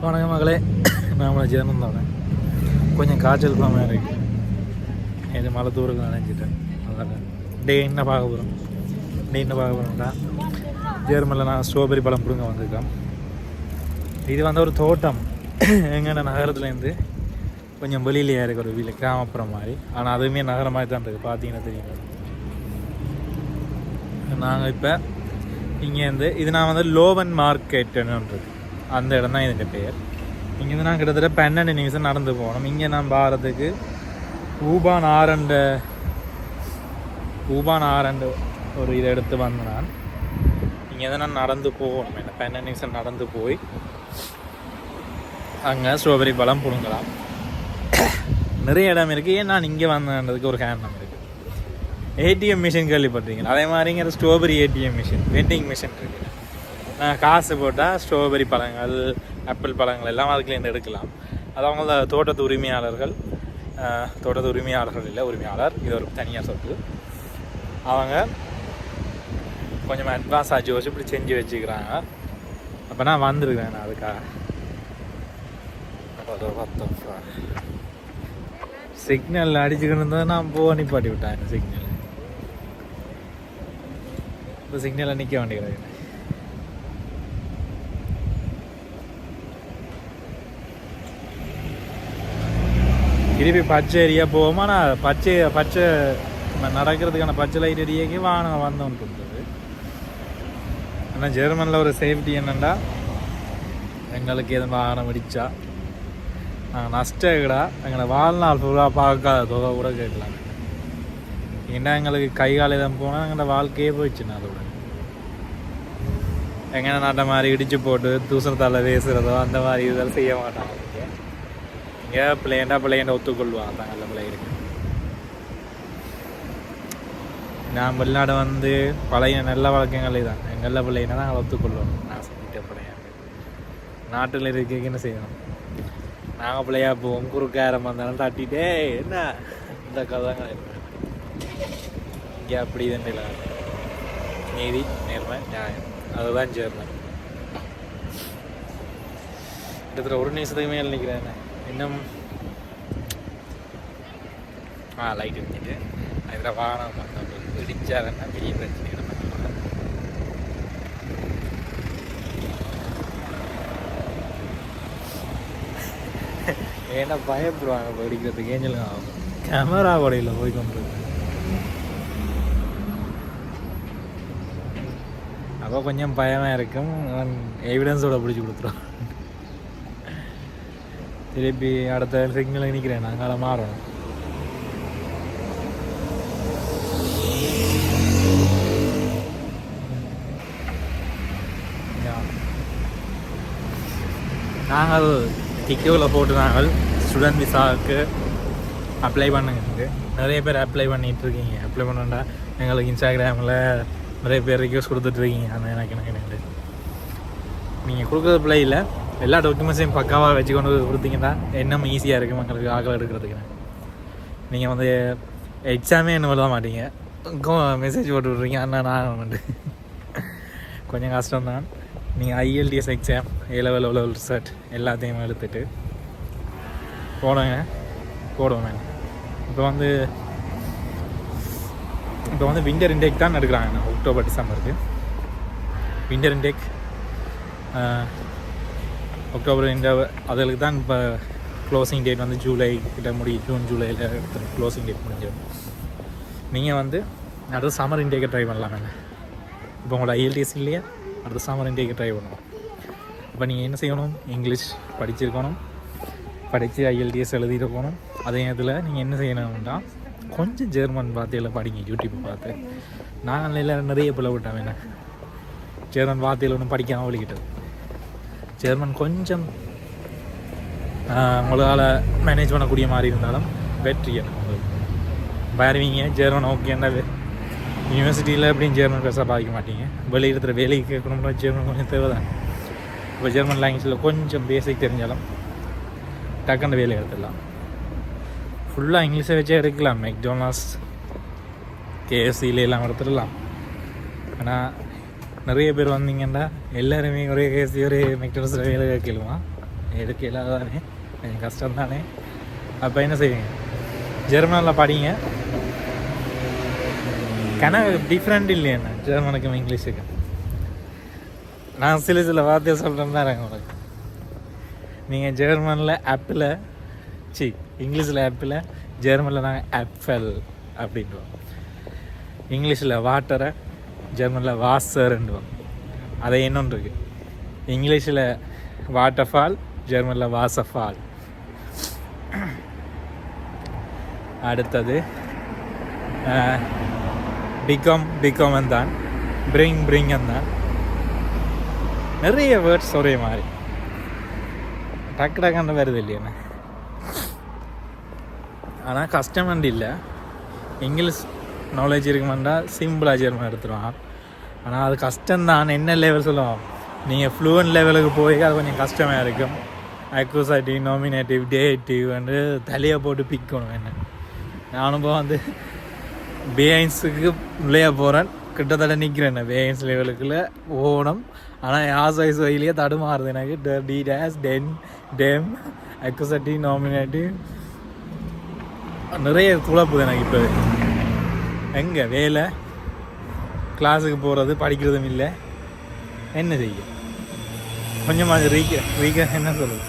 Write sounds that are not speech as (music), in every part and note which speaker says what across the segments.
Speaker 1: வணக்கம் மகளே. நான் ஜெர்மன் தான். கொஞ்சம் காய்ச்சல் குழம்பு இருக்கு. இது மலை தூரத்தில் நினைஞ்சிட்டேன். அதான் டே என்ன பார்க்க போகிறோம் டே என்ன பார்க்க போகிறோம்னா ஜெர்மனில் நான் ஸ்ட்ராபெரி பழம் பிடுங்க வந்திருக்கேன். இது வந்து ஒரு தோட்டம். எங்கன்னா நகரத்துலேருந்து கொஞ்சம் வெளியிலேயே இருக்க ஒரு வீடு கிராமப்புறம் மாதிரி. ஆனால் அதுவுமே நகரம் மாதிரி தான் இருக்குது பார்த்தீங்கன்னா தெரியும் நாங்கள் இப்போ இங்கேருந்து இது நான் வந்து லோவன் மார்க்கெட்டுன்றது அந்த இடம் தான் இதுக்கு பேர். இங்கேருந்து நான் கிட்டத்தட்ட பன்னெண்டு நிமிஷம் நடந்து போகணும். இங்கே நான் பாரதுக்கு ஊபான் ஆரண்ட ஊபான் ஆரண்டு ஒரு இதை எடுத்து வந்து நான் இங்கே தான் நான் நடந்து போகணும். என்ன பன்னெண்டு நிமிஷம் நடந்து போய் அங்கே ஸ்ட்ராபெரி பழம் பிடுங்கலாம். நிறைய இடம் இருக்குது ஏன் நான் இங்கே வந்ததுக்கு ஒரு காரணம் இருக்குது ஏடிஎம் மிஷின் கேள்விப்பட்டிருக்கீங்க அதே மாதிரிங்கிற strawberry ATM machine vending machine இருக்குது காசு போட்டால் ஸ்ட்ராபெரி பழங்கள் ஆப்பிள் பழங்கள் எல்லாம் அதுக்குலேருந்து எடுக்கலாம். அது அவங்கள தோட்டத்து உரிமையாளர்கள் தோட்டத்து உரிமையாளர்கள் இல்லை உரிமையாளர் இது ஒரு தனியாக சொத்து. அவங்க கொஞ்சம் ஆச்சு குறச்சி இப்படி செஞ்சு வச்சுக்கிறாங்க. அப்போ நான் வந்துருக்கேன் நான் அதுக்காக. சிக்னல் அடிச்சுக்கிட்டு இருந்தால் நான் போக நிப்பாட்டி விட்டேன் சிக்னல் இப்போ சிக்னலில் நிற்க வேண்டியது. திருப்பி பச்சை ஏரியா போவோமா? நான் பச்சை பச்சை நம்ம நடக்கிறதுக்கான பச்சை லைட் ஏரியாக்கே வாகனம் வந்தோன்ட்டு இருந்தது ஆனால் ஜெர்மனில் ஒரு சேஃப்டி என்னென்னா எங்களுக்கு எதுவும் வாகனம் இடிச்சா நாங்கள் நஷ்டகடா எங்களை வாழ்நாள் ஃபுல்லாக பார்க்காத தொகை கூட கேட்கலாம் ஏன்னா எங்களுக்கு கை கால் எதுவும் போனால் எங்களோட வாழ்க்கையே போயிடுச்சுண்ணா அதோட. எங்கே நாட்டை மாதிரி இடித்து போட்டு தூசணத்தால் பேசுகிறதோ அந்த மாதிரி இதெல்லாம் செய்ய மாட்டாங்க. இங்கே இங்கே பிள்ளையண்டா பிள்ளையண்ட ஒத்துக்கொள்வாங்க தான் நல்ல பிள்ளை இருக்கு. நான் வெளிநாடு வந்து பழைய நல்ல வழக்கங்களே தான். நல்ல பிள்ளைன்னா தான் ஒத்துக்கொள்வோம். நான் சொல்லிட்ட பிள்ளையா நாட்டில் இருக்க என்ன செய்யணும்? நாங்கள் பிள்ளையா போவோம். குறுக்காரம் வந்தாலும் தட்டிட்டே என்ன? இந்த கதைங்க இங்கே அப்படி இதுன்னு இல்லை. நீதி நேர்மை நியாயம். அதுதான் சேர்ந்தேன் கிட்டத்தட்ட ஒரு நிமிஷத்துக்கு நினைக்கிறேன் நிற்கிறேன் இன்னும் ஆ லைட் இருந்துட்டு அதில் வாகனம் வந்தவங்க இடிச்சாருன்னா பெரிய பிரச்சனை நம்ம ஏன்னா (laughs) பயப்படுவாங்க இப்போ அடிக்கிறதுக்கு ஏஞ்சல் கேமரா வடையில் போய் கொண்டு அப்போ கொஞ்சம் பயமாக இருக்கும். எவிடன்ஸோட பிடிச்சி கொடுத்துரும். திருப்பி அடுத்த சிக்னல் நிற்கிறேன் நாங்கள் மாறணும் நாங்கள் டிக்கோவில் போட்டு நாங்கள் ஸ்டூடெண்ட் விசாவுக்கு அப்ளை பண்ணுங்க நிறைய பேர் அப்ளை பண்ணிகிட்டு இருக்கீங்க அப்ளை பண்ணண்டா எங்களுக்கு இன்ஸ்டாகிராமில் நிறைய பேர் ரிக்வஸ்ட் கொடுத்துட்ருக்கீங்க அந்த எனக்கு எனக்கு எனக்கு நீங்கள் கொடுக்குறது பிள்ளை இல்லை எல்லா டாக்குமெண்ட்ஸையும் பக்காவாக வச்சு கொண்டு வந்து கொடுத்தீங்கன்னா இன்னும் ஈஸியாக இருக்கும் மக்களுக்கு ஆக்கள் எடுக்கிறதுக்கு நீங்கள் வந்து எக்ஸாமே என்ன எழுத மாட்டீங்க மெசேஜ் போட்டு விட்றீங்க அண்ணா நான் வந்து கொஞ்சம் கஷ்டம்தான் நீங்கள் IELTS exam A level level result எல்லாத்தையும் எடுத்துட்டு போடுங்க போடுவோமே இப்போ வந்து இப்போ வந்து விண்டர் இன்டேக் தான் எடுக்கிறாங்க அக்டோபர் டிசம்பருக்கு விண்டர் இன்டேக் அக்டோபர் இந்த அதுக்கு தான் இப்போ க்ளோசிங் டேட் வந்து ஜூலை கிட்ட முடி ஜூன் ஜூலையில் எடுத்து க்ளோசிங் டேட் முடிஞ்சிடும். நீங்கள் வந்து அடுத்த சம்மர் இன்டேக்கை ட்ரை பண்ணலாம் என்ன? இப்போ உங்களோட ஐஎல்டிஎஸ் இல்லையா? அடுத்த சம்மர் இன்டேக்கை ட்ரை பண்ணணும் இப்போ நீங்கள் என்ன செய்யணும்? இங்கிலீஷ் படிச்சிருக்கணும். படித்து ஐஎல்டிஎஸ் எழுதியிருக்கணும் அதே நேரத்தில் நீங்கள் என்ன செய்யணும்னா கொஞ்சம் ஜெர்மன் வார்த்தையில் படிங்க யூடியூப் பார்த்து. நான் நிறைய பிள்ளை விட்டோம் என்ன? ஜெர்மன் வார்த்தையில் ஒன்றும் படிக்காமல் வலிக்கிட்டது ஜெர்மன் கொஞ்சம் உங்களால் மேனேஜ் பண்ணக்கூடிய மாதிரி இருந்தாலும் வெற்றி எனக்கு உங்களுக்கு வருவீங்க ஜெர்மன் ஓகேன்னா யூனிவர்சிட்டியில் எப்படியும் ஜெர்மன் பெருசாக பாதிக்க மாட்டீங்க வெளியிடத்துல வேலைக்கு கேட்கணும்னா ஜெர்மன் கொஞ்சம் தேவை தான் இப்போ ஜெர்மன் லாங்குவேஜில் கொஞ்சம் பேசிக் தெரிஞ்சாலும் டக்குன்னு வேலை எடுத்துடலாம் ஃபுல்லாக இங்கிலீஷை வச்சே எடுக்கலாம் மெக்டோனாஸ் கேஎஃப்சியில் எல்லாம் எடுத்துடலாம் ஆனால் நிறைய பேர் வந்தீங்கன்னா எல்லாருமே ஒரே கேசி ஒரே மெக்டோஸ் வேலை கேட்கலுமா? எடுக்க இல்லாதானே கொஞ்சம் கஷ்டம் தானே. அப்போ என்ன செய்வீங்க? ஜெர்மனில் படிங்க. கணக்கு டிஃப்ரெண்ட் இல்லையா ஜெர்மனுக்கும் இங்கிலீஷுக்கும். நான் சில சில வார்த்தையை சொல்கிறேன் தான் உங்களுக்கு நீங்கள் ஜெர்மனில் ஆப்பிள் சி இங்கிலீஷில் ஆப்பிள் ஜெர்மனில் நாங்கள் ஆப்பிள் அப்படின்றோம். இங்கிலீஷில் வாட்டரை ஜெர்மனில் வாசர்ன்றோம் அதை இன்னொன்று இருக்குது இங்கிலீஷில் வாட்டர் ஃபால் ஜெர்மனில் வாசஃபால் அடுத்தது பிகாம் பிகாம் தான் பிரிங் பிரிங் தான் நிறைய வேர்ட்ஸ் ஒரே மாதிரி. டக்கு டக்குன்னு வருது இல்லையா ஆனால் கஷ்டமண்டு இல்லை. இங்கிலீஷ் நாலேஜ் இருக்குமெண்டா சிம்பிளாக ஜெர்மன் எடுத்துருவான். ஆனால் அது கஷ்டம்தான். என்ன லெவல் சொல்லுவோம்? நீங்கள் ஃப்ளூவன் லெவலுக்கு போய் அது கொஞ்சம் கஷ்டமாக இருக்கும். அக்யூசாட்டிவ் நாமினேட்டிவ் டேட்டிவ் வந்து தலையை போட்டு பிக்கணும் என்ன. நானும் இப்போ வந்து பேயன்ஸுக்கு நுழைய போகிறேன் கிட்டத்தட்ட நிற்கிறேன் பேயன்ஸ் லெவலுக்குள்ள ஓணும் ஆனால் யாஸ் வயசு வயலையே தடுமாறுது எனக்கு. டி டேஸ் டென் டெம் அக்யூசாட்டிவ் நாமினேட்டிவ் நிறைய குழப்புது எனக்கு இப்போ எங்கே? வேலை? கிளாஸுக்கு போகிறது படிக்கிறதும் இல்லை. என்ன செய்ய? கொஞ்சமாக ரீக்க ரீக்க என்ன சொல்லுது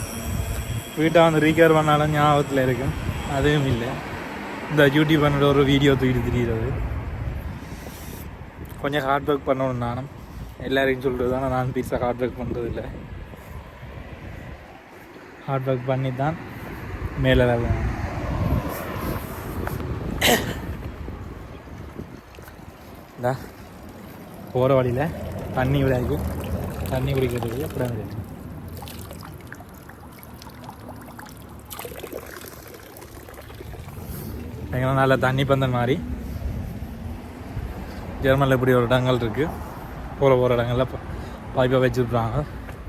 Speaker 1: வீட்டை வந்து ரீகவர் பண்ணாலும் ஞாபகத்தில் இருக்கும். அதுவும் இல்லை. இந்த யூடியூப் பண்ணிட்டு ஒரு வீடியோ தூக்கிட்டு திரிகிறது கொஞ்சம் ஹார்ட் ஒர்க் பண்ணணும் நானும். எல்லாரையும் சொல்கிறது தானே நான் பீஸாக ஹார்ட் ஒர்க் பண்ணுறது இல்லை. ஹார்ட் ஒர்க் பண்ணி தான் மேலே வேலை (coughs) இந்தா. போகிற வழியில் தண்ணி விளையாக்கு தண்ணி குடிக்கிறதுக்கு அப்புறம் இருக்கு நல்ல தண்ணி பந்தல் மாதிரி ஜெர்மனில் இப்படி ஒரு இடங்கள் இருக்குது போகிற போகிற இடங்களில் பாய்ப்பாக வச்சுருப்பாங்க.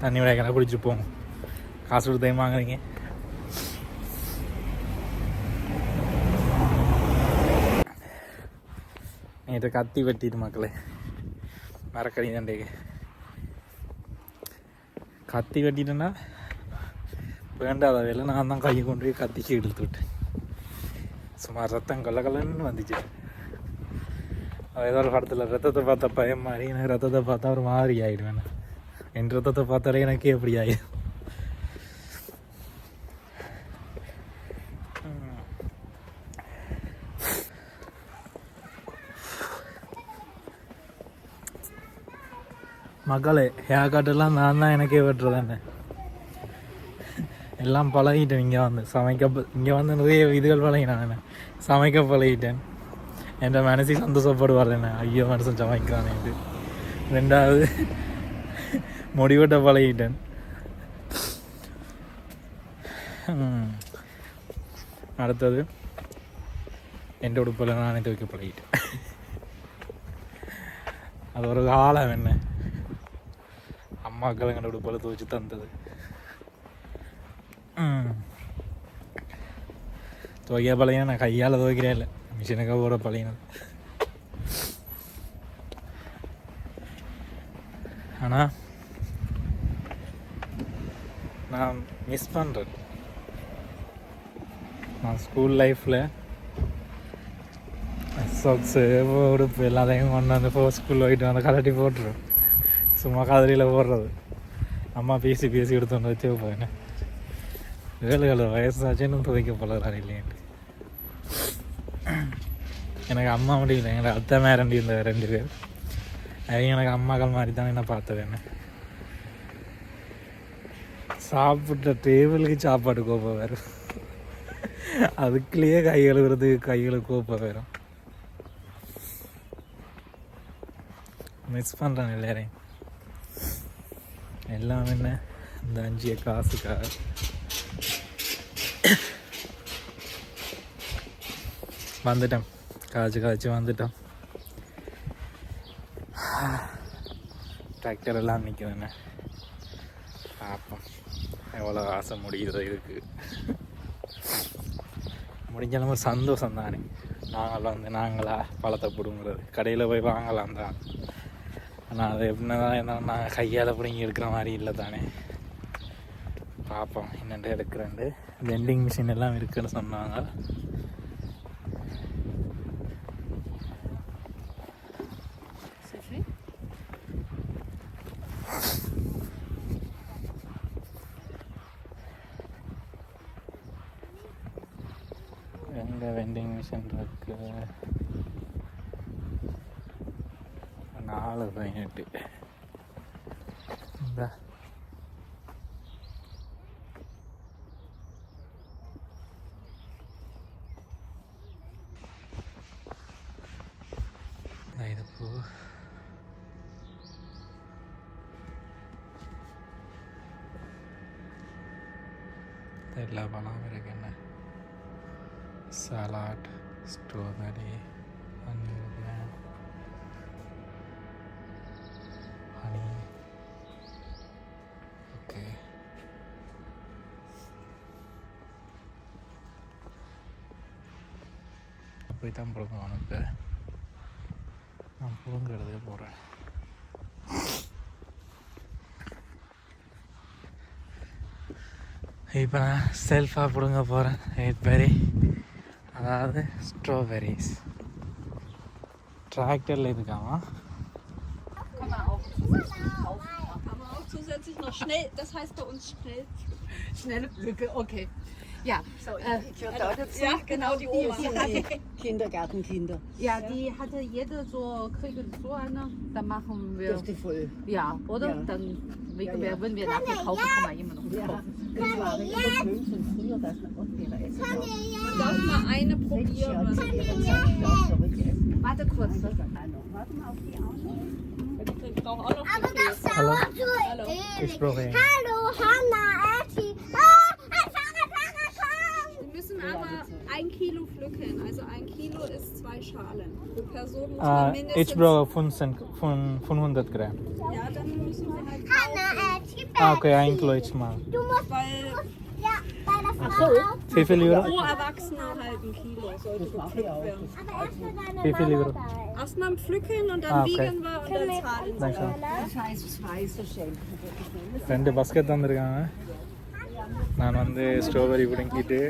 Speaker 1: தண்ணி விளையாக்கலாம் குடிச்சு போங்க. காசு கொடுத்து வாங்குறீங்க நேற்று கத்தி வெட்டிட்டு மக்களே. மரக்கடி தண்டைக்கு கத்தி வெட்டிட்டேன்னா வேண்டாத வேலை. நான் தான் கையை கொண்டு போய் கத்திக்கு இழுத்து விட்டேன். சுமார் ரத்தம் கலகலன்னு வந்துச்சு. ஏதோ ஒரு படத்தில் ரத்தத்தை பார்த்தா பயம் மாதிரி எனக்கு ரத்தத்தை பார்த்தா ஒரு மாதிரி ஆகிடுவேன் என் ரத்தத்தை பார்த்தாலே எனக்கே எப்படி ஆகிடும் மக்களே ஹேர் கட்டெல்லாம் நான் தான் எனக்கே வெட்டுறது என்ன எல்லாம் பழகிட்டேன் இங்கே வந்து. சமைக்க இங்கே வந்து நிறைய இதுகள் பழகினான் என்ன சமைக்க பழகிட்டேன். என் மனசி சந்தோஷப்படுவார் என்ன ஐயோ மனுஷன் இது. ரெண்டாவது முடிவெட்ட பழகிட்டேன். அடுத்தது என் உடுப்பில் நானே துவைக்க பழகிட்டேன். அது ஒரு அம்மா என்ன பழுத்து வச்சு உடுப்பில் தந்தது ம். துவைக்க நான் கையால் துவைக்கிறேன் இல்லை மிஷினுக்காக போட பழையனது ஆனால் நான் மிஸ் பண்ணுறேன் நான் ஸ்கூல் லைஃப்பில் சாக்ஸு உடுப்பு எல்லாத்தையும் கொண்டு வந்து போ ஸ்கூலில் போயிட்டு வந்து கலட்டி போட்டுரும் சும்மா காதலியில் போடுறது. அம்மா பேசி பேசி எடுத்து வந்து போயினேன் வைப்பேன். வேலை ஏழு வயசாச்சுன்னு துவைக்க பழகிறாரு இல்லையாண்டு எனக்கு அம்மா மட்டும் இல்லை எங்களை அத்தை மேரண்டி இருந்த ரெண்டு பேர். அவங்க எனக்கு அம்மாக்கள் மாதிரி தான் என்ன பார்த்தது என்ன. சாப்பிட்ட டேபிளுக்கு சாப்பாடு கோப்பம் வரும் அதுக்குள்ளேயே கை கழுவுறதுக்கு கைகளை கோப்பை வரும் மிஸ் பண்ணுறேன் எல்லாரையும். எல்லாம் என்ன? இந்த அஞ்சிய காசுக்காக. வந்துட்டோம். காய்ச்சி காய்ச்சி வந்துட்டோம். டிராக்டர் எல்லாம் நிற்குதுண்ணே பார்ப்போம் எவ்வளோ ஆசை முடியுதோ இருக்கு. முடிஞ்ச அளவு சந்தோஷம் தானே. நாங்கள் வந்து நாங்களா பழத்தை பிடுங்குறது. கடையில் போய் வாங்கலாம் தான். ஆனால் அது எப்படின்னா நாங்கள் கையால் பிடுங்கி எடுக்கிற மாதிரி இல்லை தானே. பார்ப்போம் என்னென்று எடுக்கிறேன்ட்டு. வெண்டிங் மிஷின் எல்லாம் இருக்குன்னு சொன்னாங்க. எங்கே வெண்டிங் மிஷின் இருக்கு? நாலு பதினெட்டு. இந்த. இது பூ. எல்லா பழம் இருக்கு என்ன? சலாட் ஸ்ட்ராபெரி அப்படி தான் பிடுங்க உனக்கு நான் பிடுங்கிறதே போகிறேன் இப்போ நான் செல்ஃபாக பிடுங்க போகிறேன் எயிட் பெரி அதாவது ஸ்ட்ராபெரிஸ் டிராக்டரில் இருக்காமா
Speaker 2: Kann man auch zusätzlich kaufen. Kann man auch zusätzlich noch schnell, das heißt bei uns schnell, schnelle Pflücke, okay. Ja,
Speaker 3: so, ich, äh, ich also,
Speaker 2: ja genau, die Oma.
Speaker 3: Die, die (laughs) Kindergartenkinder.
Speaker 2: Ja, die hatte jede so, kriegen so eine, dann machen wir.
Speaker 3: Das die voll.
Speaker 2: Ja, oder?
Speaker 3: Ja.
Speaker 2: Dann,
Speaker 3: ja, ja.
Speaker 2: wenn wir nachher kaufen, kann man immer noch kaufen. Ja.
Speaker 3: Das war wirklich schön früher, dass man Ostbeere essen
Speaker 2: mal eine probieren? Warte kurz.
Speaker 3: Warte mal auf die Augen.
Speaker 2: Ich brauche auch noch
Speaker 4: Aber das dauert so
Speaker 1: ewig.
Speaker 4: Hallo, Hanna. ein
Speaker 2: Kilo pflücken. Also ein Kilo ist zwei Schalen. Pro Person muss man
Speaker 1: ah,
Speaker 2: mindestens...
Speaker 1: ich brauche 500 Gramm.
Speaker 2: Ja, dann müssen wir halt kaufen.
Speaker 1: Ah, okay, ein Kilo jetzt mal.
Speaker 4: Du musst...
Speaker 2: Weil,
Speaker 1: wie viel Euro?
Speaker 2: Pro Erwachsener halt ein Kilo sollte gepflückt werden.
Speaker 1: Wie viel Euro?
Speaker 2: Erstmal pflücken und dann
Speaker 1: ah, okay.
Speaker 2: wiegen wir und dann zahlen wir.
Speaker 3: Das heißt, zwei so schenken.
Speaker 1: Rende Basket dann drin, ನಾನು ಒಂದೇ ne? Strawberry-Pudding-Idee.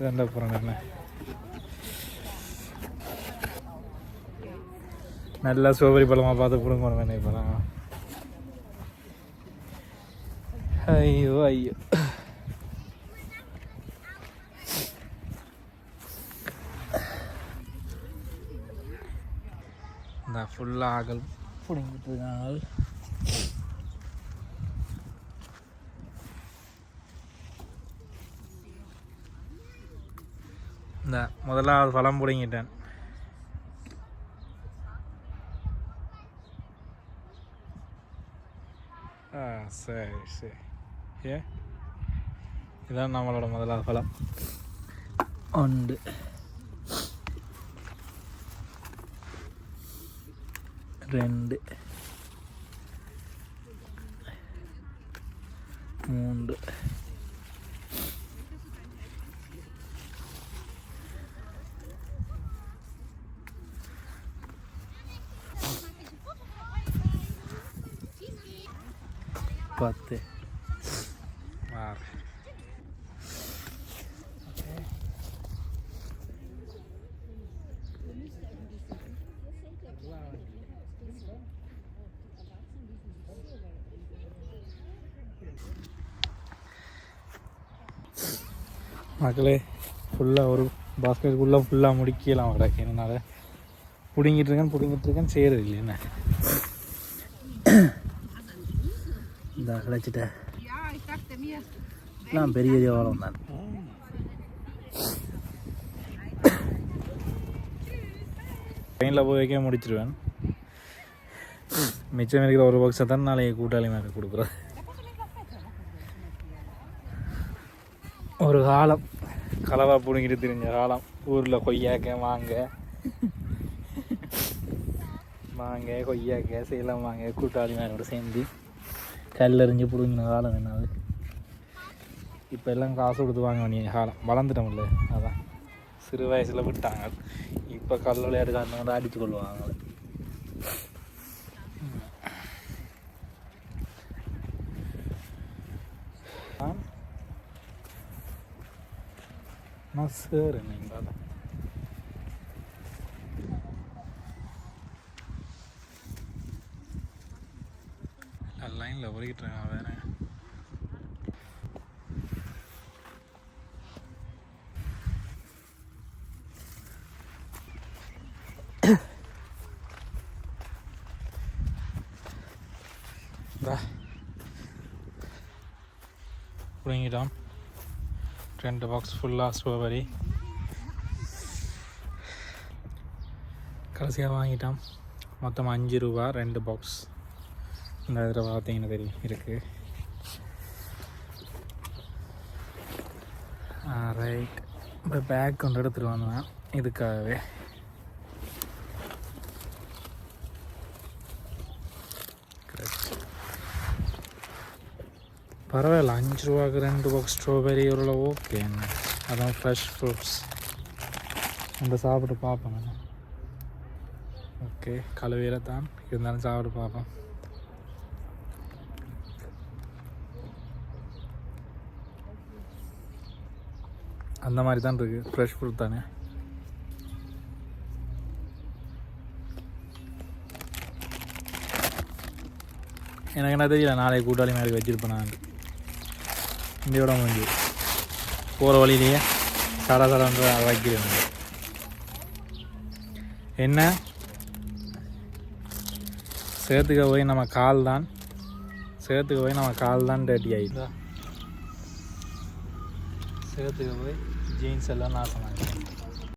Speaker 1: ரெண்ட போகிறேன் என்ன நல்லா சோபரி பழமாக பார்த்து பிடுங்கணும் என்ன இப்போலாம் ஐயோ ஐயோ இந்த ஃபுல்லாக அகல் பிடுங்கிட்டு இருக்காங்க இந்த முதலாவது பழம் பிடுங்கிட்டேன். ஆ சரி சரி. ஏ? இதான் நம்மளோட முதலாவது பழம். உண்டு ரெண்டு. மூன்று. ஆறு. மக்களே ஃபுல்லாக ஒரு பாஸ்கெட்டுக்குள்ளே ஃபுல்லாக முடிக்கலாம் கிடக்கு என்னால் பிடுங்கிட்டு இருக்கேன் பிடுங்கிட்டு இருக்கேன் செய்கிறது இல்லை என்ன? இந்த கிடச்சிட்டேன் நான் பெரிய ஜோளம் தான். ட்ரெயினில் போய் வைக்க முடிச்சிருவேன். மிச்சம் இருக்கிற ஒரு பக்ஸை தான் நாளைக்கு கூட்டாளி மேலே கொடுக்குறேன் ஒரு காலம். கலவா பிடுங்கிட்டு திரிஞ்ச காலம். ஊரில் கொய்யாக்க மாங்க. மாங்க கொய்யாக்க சேலம் வாங்க கூட்டாளி மேலோட சேர்ந்து. கல்லெறிஞ்சு பிடுங்கின காலம் என்னது இப்போ எல்லாம் காசு கொடுத்து வாங்க வேண்டிய காலம். வளர்ந்துட்டோம்ல அதான். சிறு வயசில் விட்டாங்க. இப்போ கல் விளையாட்டு காரணம் அடித்து கொள்வாங்க. நான் சார் நீங்கள் லைனில் ஓடிக்கிட்டு இருக்கான் வேற. பிடுங்கிட்டோம் ரெண்டு பாக்ஸ் ஃபுல்லாக ஸ்ட்ராபெரி கடைசியாக வாங்கிட்டோம் மொத்தம் அஞ்சு ரூபா ரெண்டு பாக்ஸ் இந்த இதில் பார்த்தீங்கன்னா தெரியும் இருக்குது ரைட் இப்போ பேக் கொண்டு எடுத்துகிட்டு வந்தேன். இதுக்காகவே. பரவாயில்ல அஞ்சு ரூபாய்க்கு ரெண்டு பாக்ஸ் ஸ்ட்ராபெரி ஒரு ஓகே என்ன? அதான் ஃப்ரெஷ் ஃப்ரூட்ஸ் நம்ம சாப்பிட்டு பார்ப்போம் ஓகே கழுவியில் தான். இருந்தாலும் சாப்பிட்டு பார்ப்போம். அந்த மாதிரி தான் இருக்குது ஃப்ரெஷ் ஃப்ரூட் தானே. எனக்கு என்ன தெரியல நாளைக்கு கூட்டாளி மாதிரி வச்சுருப்பேன் நான். இந்தியோட முடிஞ்சு போகிற வழியிலேயே சட சடன்ற வைக்கிறேன் என்ன? சேர்த்துக்க போய் நம்ம கால் தான். சேர்த்துக்க போய் நம்ம கால் தான் டேட்டி ஆயிடுதா. சேர்த்துக்க போய் जय ना समाज